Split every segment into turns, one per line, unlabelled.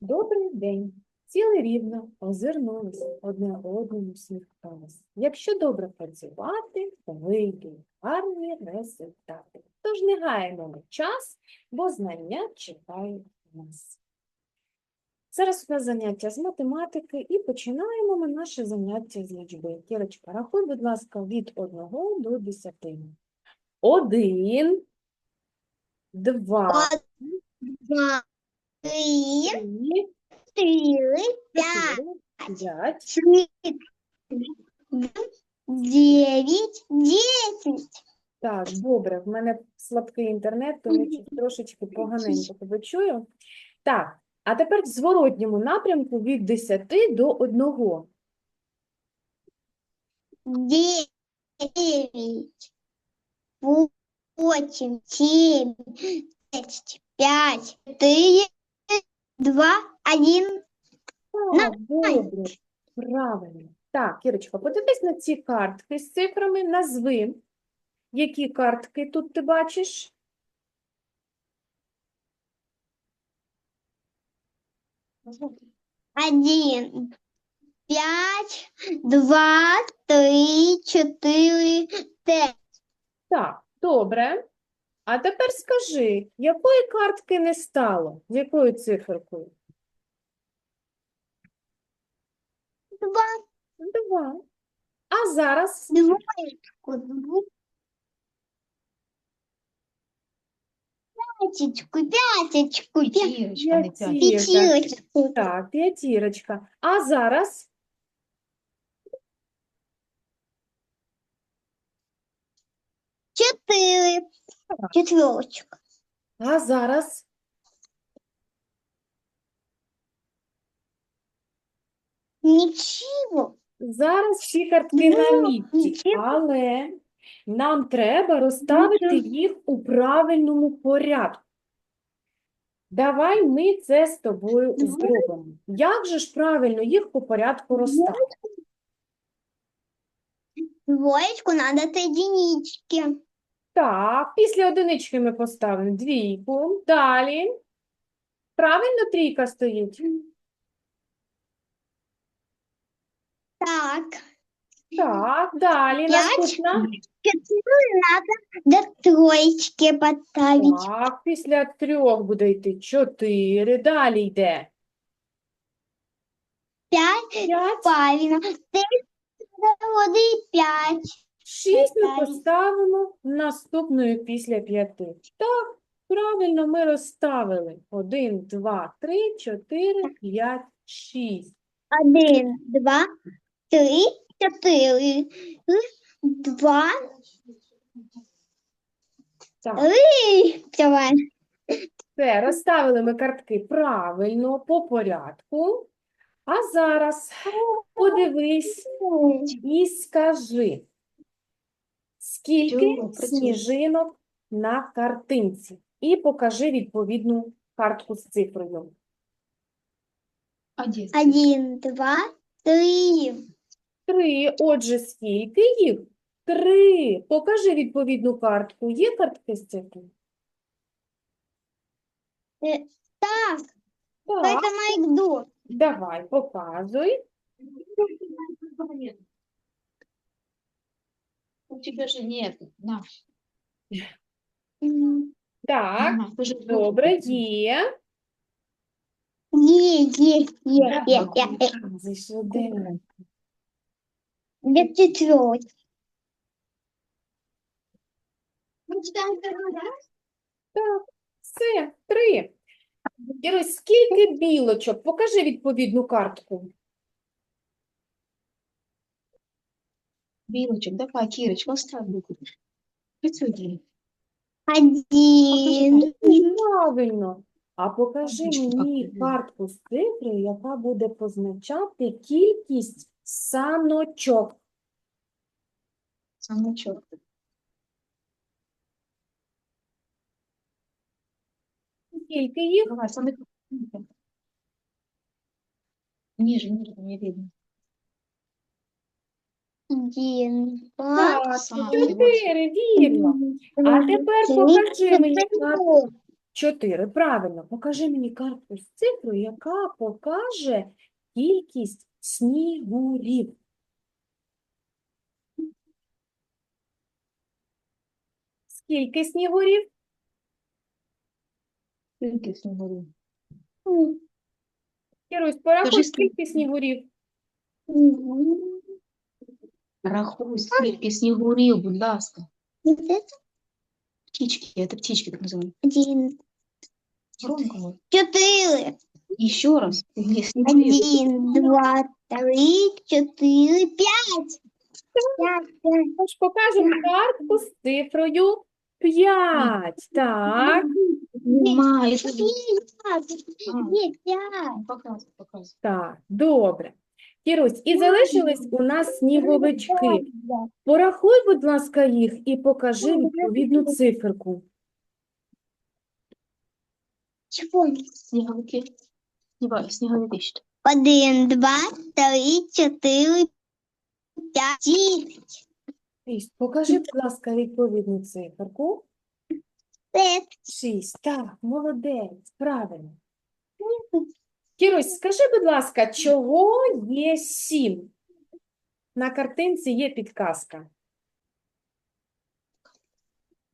Добрий день. Сіли рівно, озирнулись, одне одному сміхнулись. Якщо добре працювати, то вийдуть гарні результати. Тож не гаємо ми час, бо знання чекають нас. Зараз у нас заняття з математики і починаємо ми наше заняття з лічби. Кірочка, рахуй, будь ласка, від 1 до 10. Один, два,
Два, три,
три,
четыре, пять, девять, десять.
Так, добре, в мене слабкий інтернет, тому трошечки поганенько тебе чую. Так, а тепер в зворотньому напрямку від 10 до 1.
Девять, восемь, семь, шесть, пять, четыре, два, один.
Так, добре, правильно. Так, Кірочка, подивись на ці картки з цифрами, назви, які картки тут ти бачиш.
Один, пять, два, три, четыре, пять.
Так, добре. А тепер скажи, якої картки не стало? З якою циферкою?
Два,
Два. А зараз
двоечку, пятечку, пятечку, пя-
П'ятірочка, не п'ять.
П'ятірка.
пятирочку.
Так, п'ятірочка. А зараз
Четыре. Четверочка.
А зараз
Ничего.
зараз всі картки на
Ну,
місці, але нам треба розставити
Нічого.
їх у правильному порядку. Давай ми це з тобою зробимо. Як же ж правильно їх по порядку розставити?
Двоечку надо от единички.
Так, після одинички ми поставимо двійку. Далі. Правильно трійка стоїть?
Так.
Так, далі
П'ять.
наступна.
Надо до троечки поставить.
Так, після трьох буде йти чотири. Далі йде
Пять.
п'ять.
Правильно. Три. Воды пять.
Шість ми поставимо наступною після п'яти. Так, правильно ми розставили. Один, два, три, чотири, п'ять, шість.
Один, два, три, четыре. Два.
Так,
Ой, Давай.
все, розставили ми картки правильно, по порядку. А зараз подивись і скажи, скільки сніжинок на картинці? І покажи відповідну картку з цифрою.
Один.
Один, два, три.
Три. Отже, скільки їх? Три. Покажи відповідну картку. Є картки з цифрою?
Так,
Так.
это Майкдо.
Давай, показуй.
У тебя же нет. На.
Так,
ты
добре, є.
Е, е, е, е, е, е.
Показуй швиденько.
Где четверть?
Так, все, три. Ірусь, скільки білочок? Покажи відповідну картку.
Білочек, давай, Кирочка, оставь руку. Присуди.
Один.
Правильно. А покажи
Карточку
мені
покажи.
картку з цифрою, яка буде позначати кількість саночок.
Саночок.
Скільки їх?
Давай, саночок. Ниже, ниже, не видно.
Один, два,
чотири, вірно. А тепер покажи мені картку. Чотири. Правильно. Покажи мені картку з цифрою, яка покаже кількість снігурів. Скільки снігурів?
Скільки снігурів?
Кірусь, порахуй,
скільки.
скільки снігурів?
Рахуй, скільки снігурів, будь ласка. Птички, це птички так називають.
Один,
Громко. говори.
четыре.
І ще раз. Ні, снігурів.
Один, два, три, четыре, пять. Пять, пять.
Тож покажемо картку з цифрою 5. Так,
Немає. це
Четыре, пять.
Показуй, показуй.
так, добре. Кірусь, і залишились у нас сніговички. Порахуй, будь ласка, їх і покажи відповідну циферку.
Сніговики. Сніговики ще.
Один, два, три, четыре, пять, девять.
Покажи, будь ласка, відповідну циферку.
Пять.
Шість. Так, молодець, правильно. Кірусь, скажи, будь ласка, чого є сім? На картинці є підказка.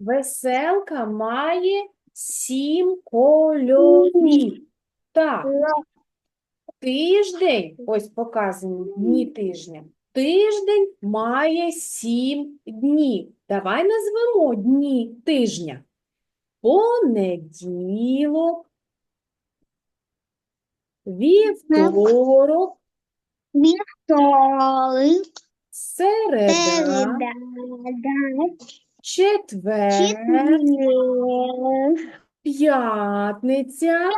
Веселка має сім кольорів. Так, тиждень, ось показані дні тижня. Тиждень має сім днів. Давай назвемо дні тижня. Понеділок, вівторок,
Вторник,
середа, четвер, п'ятниця,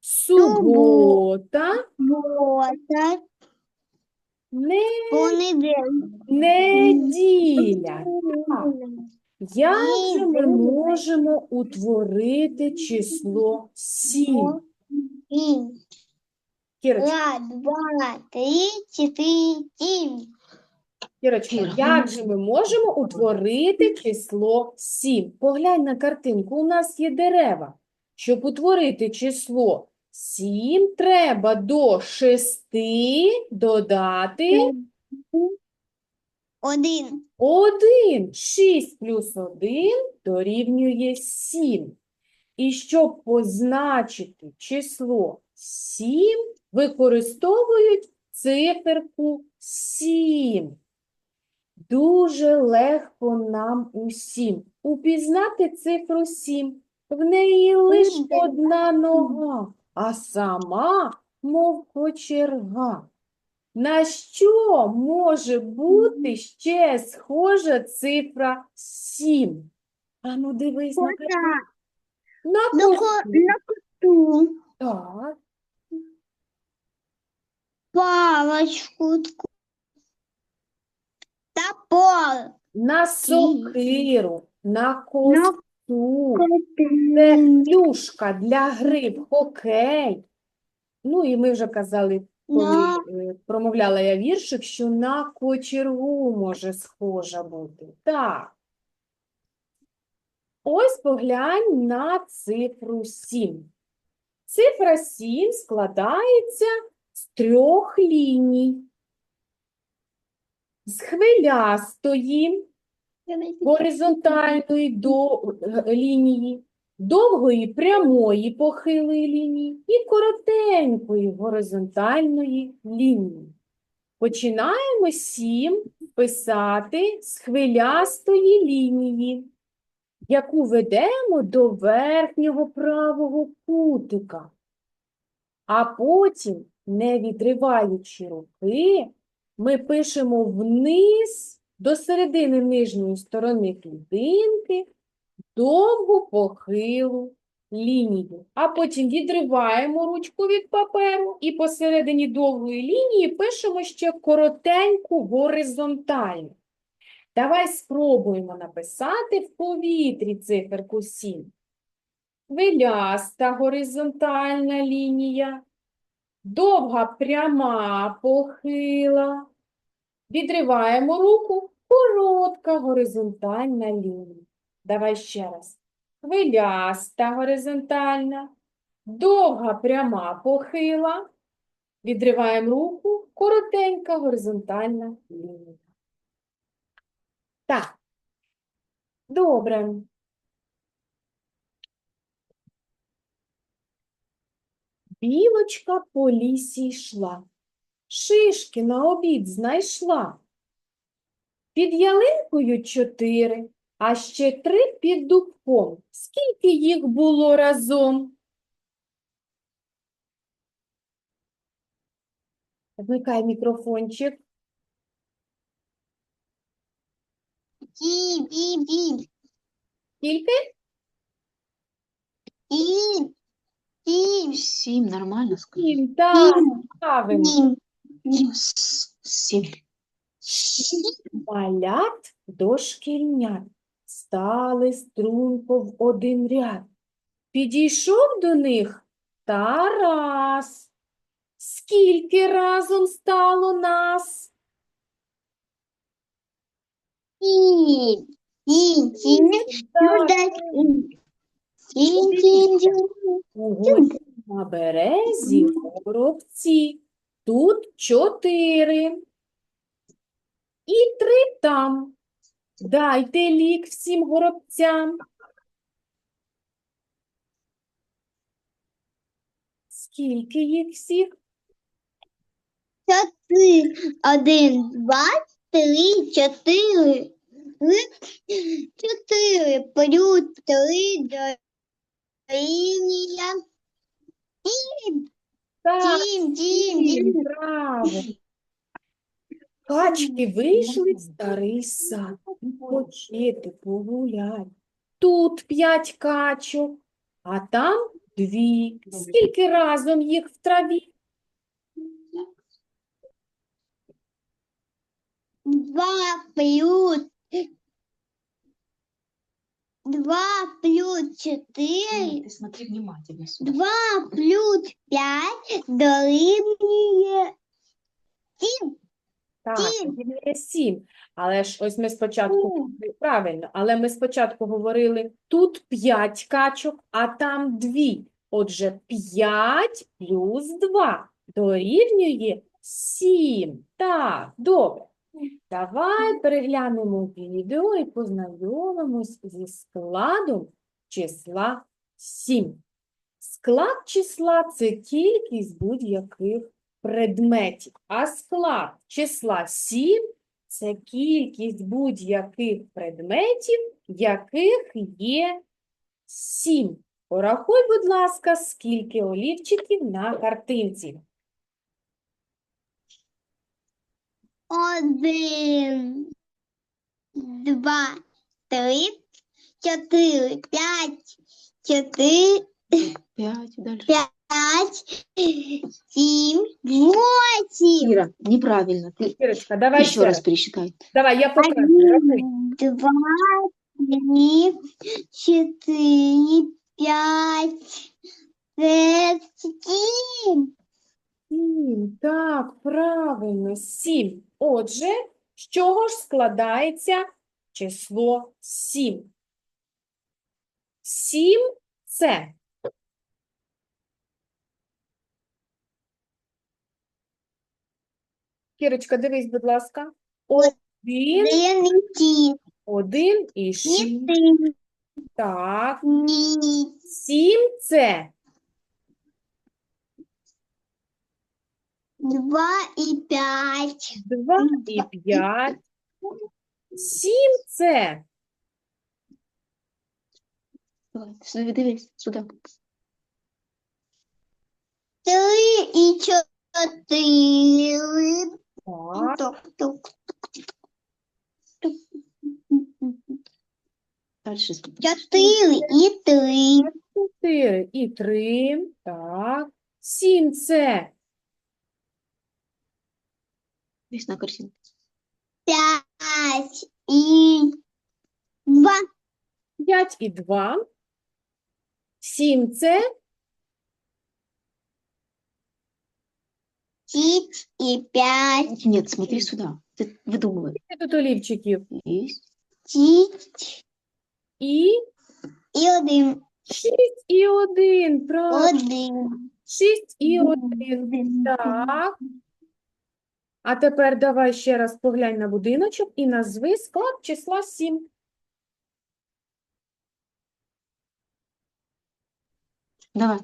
субота, неділя. Як же ми можемо утворити число сім?
Один,
Кірочка,
два, два, три, четыре, семь.
Кірочка, як же ми можемо утворити число 7? Поглянь на картинку, у нас є дерева. Щоб утворити число 7, треба до 6 додати
Один.
1. 6 плюс 1 дорівнює 7. І щоб позначити число 7, використовують циферку 7. Дуже легко нам усім упізнати цифру 7. В неї лише одна нога, а сама, мов кочерга. На що може бути ще схожа цифра 7? А ну дивись на картинку. На
На, ко- на коту.
Так,
Палочку. таку. Топор.
на сокиру, на
На
косу. Це
коту.
клюшка для гри в хокей. Ну і ми вже казали, коли
На
е, промовляла я віршик, що на кочергу може схожа бути. Так. Ось поглянь на цифру 7. Цифра 7 складається з трьох ліній. З хвилястої, горизонтальної до е, лінії, довгої прямої похилої лінії і коротенької горизонтальної лінії. Починаємо сім писати з хвилястої лінії, яку ведемо до верхнього правого кутика. А потім, не відриваючи руки, ми пишемо вниз до середини нижньої сторони клітинки довгу похилу лінію. А потім відриваємо ручку від паперу і посередині довгої лінії пишемо ще коротеньку горизонтальну. Давай спробуємо написати в повітрі циферку 7. Хвиляста горизонтальна лінія, довга пряма похила. Відриваємо руку, коротка горизонтальна лінія. Давай ще раз. хвиляста горизонтальна, довга пряма похила. Відриваємо руку, коротенька горизонтальна лінія. Так. Добре. Білочка по лісі йшла, шишки на обід знайшла. Під ялинкою чотири, а ще три під дубком. Скільки їх було разом? Вмикай мікрофончик.
И, и, и,
Скільки?
и, и,
Сім, нормально.
Сім. Так, правильно.
и.
С- Сім.
Малят дошкільнят стали струнко в один ряд. Підійшов до них Тарас. Скільки разом стало нас? Горі на березі горобці. Тут чотири. І три там. Дайте лік всім горобцям. Скільки їх всіх?
Чотири. Один, два, три, чотири. Чотири плюс три дорівнює сім.
Так,
Сім, сім,
сім,
сім.
правильно. Качки вийшли в старий сад. Почити, погулять. Тут п'ять качок, а там дві. Скільки разом їх в траві?
Два плюс два плюс четыре,
смотри внимательно
два плюс пять дорівнює сім.
Так,
Сім.
дорівнює сім. Але ж ось ми спочатку правильно, але ми спочатку говорили тут п'ять качок, а там дві. Отже, п'ять плюс два дорівнює сім. Так, добре. Давай переглянемо відео і познайомимось зі складом числа 7. Склад числа – це кількість будь-яких предметів, а склад числа 7 – це кількість будь-яких предметів, яких є 7. Порахуй, будь ласка, скільки олівчиків на картинці.
Один, два, три, чотири, п'ять, чотири,
П'ять, далі.
п'ять, сім, восемь.
Іра, неправильно. Ти
Кірочка, давай
ще
ще
раз
раз.
пересчитай.
Давай, я покажу.
Один, два, три, четыре, пять, шесть, семь.
Сім, так, правильно, сім. Отже, з чого ж складається число сім? Сім – це Кірочка, дивись, будь ласка. Один,
Один, три,
один і шість. Так,
пять,
сім – це
два и пять.
два і п'ять. Сім – це
Давай, сюди дивись, сюди.
Три и четыре.
Так,
Тук-тук.
Далі.
Четыре и три.
чотири і три. Так, сім – це
Дивись на картинку.
Пять и два.
П'ять і два. Сім – це
Шесть и пять.
Нет, смотри сюда. Ти видумывай.
скільки тут олівчиків.
Есть.
Шесть
І
і один.
6 і 1, правильно.
Один.
6 і 1. Так. А тепер давай ще раз поглянь на будиночок і назви склад числа 7.
Давай.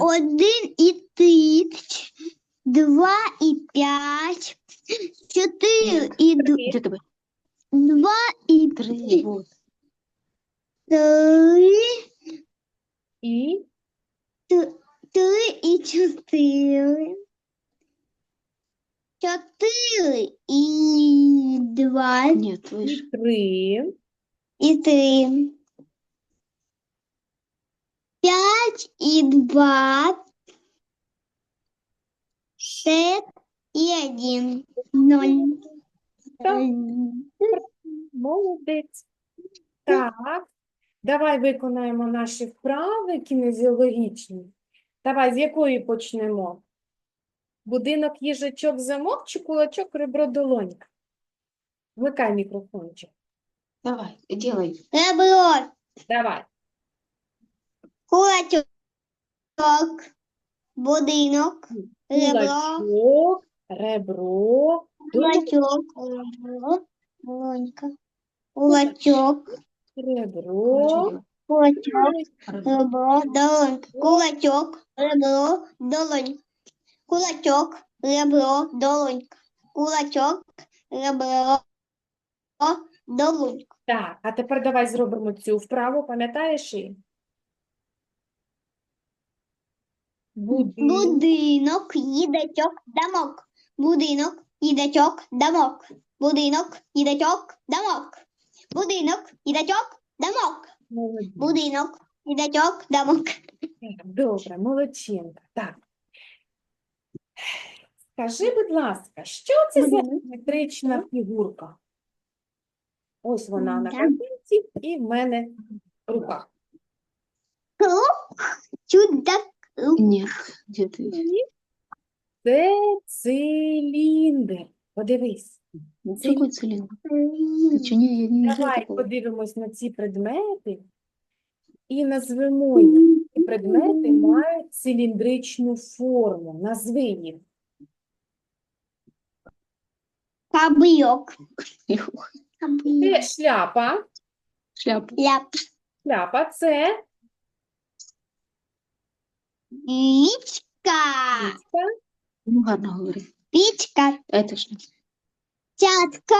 Один і тридцять, два і п'ять, чотири і д-
тебе?
два і
Три. Вот.
три,
І
т- три і чотири, чотири і два,
Нет, выше.
3.
і три, п'ять і два, шесть і один, ноль.
Так. Молодець. Так. Давай виконаємо наші вправи кінезіологічні. Давай, з якої почнемо? Будинок, їжачок, замок чи кулачок, ребро, долонька? Вмикай мікрофончик.
Давай, делай.
Ребро,
Давай.
Кулачок, будинок, ребро,
Кулачок, ребро,
кулачок, ребро, долонька, кулачок,
ребро,
кулачок,
ребро,
долонька, кулачок, ребро, долонька, кулачок, ребро, долонька, кулачок, ребро, долонька.
Так, а тепер давай зробимо цю вправу, пам'ятаєш її? Будинок.
Будинок, їдачок, дамок. Будинок, їдачок, дамок. Будинок, їдачок, дамок. Будинок, їдачок, дамок.
Молодець.
Будинок, їдачок, дамок.
Добре, молодчинка. Так. Скажи, будь ласка, що це за геометрична фігурка? Ось вона на
Так.
картинці і в мене в руках.
Чудак.
Нет, где ты?
Це циліндр. Подивись.
Ну, Какой цилиндр? Что, я не
Давай
такого.
подивимось на ці предмети і назвемо їх. Ці предмети мають циліндричну форму. Назви їх.
Кабийок.
Це шляпа.
Шляпу.
Ляп.
Шляпа це. Річка.
Ну, гарно говори.
Пічка.
Это шляпа.
Цятка.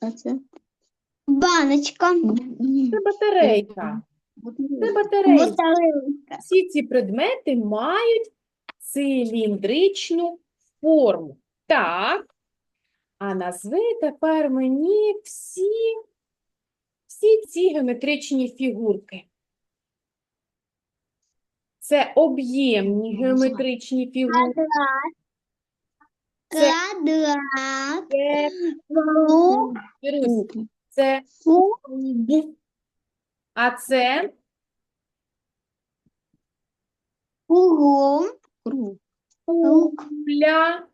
А це?
Баночка.
Це батарейка. Це
Батарея.
батарейка. Всі ці предмети мають циліндричну форму. Так. А назви тепер мені всі, всі ці геометричні фігурки. Це об'ємні геометричні.
Квадрат.
Це-
Квадрат. Круг.
Ірусь,
Круг.
це
Куб.
А це.
Круг.
Круг.
куля,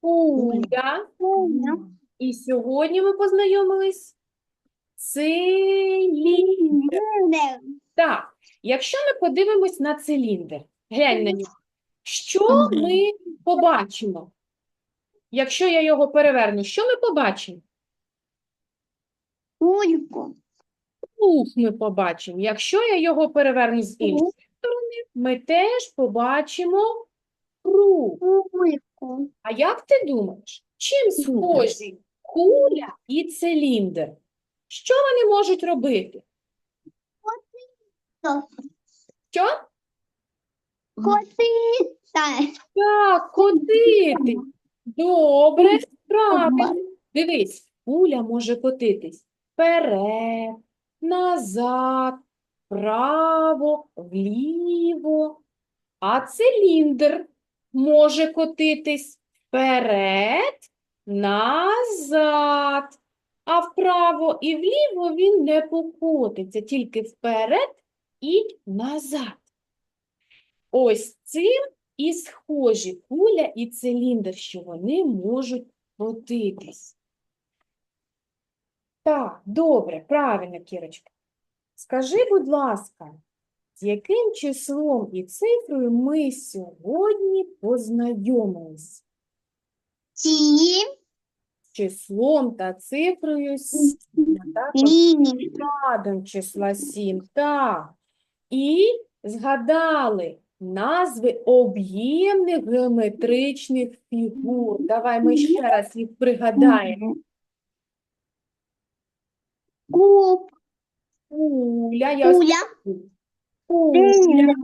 куля. І сьогодні ми познайомились з циліндр.
Циліндр.
Так, якщо ми подивимось на циліндр, глянь на нього. Що ми побачимо? Якщо я його переверну, що ми побачимо?
Кульку.
Круг ми побачимо. Якщо я його переверну з іншої сторони, ми теж побачимо круг.
Кульку.
А як ти думаєш, чим схожі куля і циліндр? Що вони можуть робити? Що?
Котиться.
Так, ходити. Добре, правильно. Дивись, куля може котитись вперед, назад, вправо, вліво. А циліндр може котитись вперед, назад. А вправо і вліво він не покотиться, тільки вперед і назад. Ось цим і схожі куля і циліндр, що вони можуть крутитись. Так, добре, правильно, Кірочка. Скажи, будь ласка, з яким числом і цифрою ми сьогодні познайомились?
Сім.
Числом та цифрою 7. Так,
Сім.
складом числа 7. Так. І згадали назви об'ємних геометричних фігур. Давай ми ще раз їх пригадаємо.
Куб.
Куля, я
Куля.
Куля,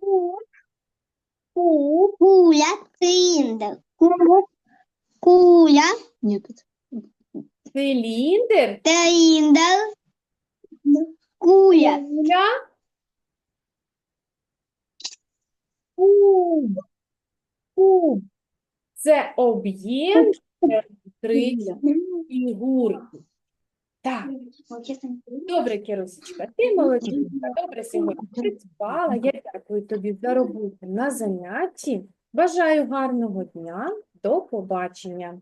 куб, куб,
Куля. Циліндр. Куб. Куля.
Нет, тут.
циліндр,
Циліндр. Куля.
куля, куб, куб. Це об'єм геометричних фігурки. Так, добре, Кірусечка, ти молодчинка, добре сьогодні працювала. Я дякую тобі за роботу на занятті. Бажаю гарного дня. До побачення.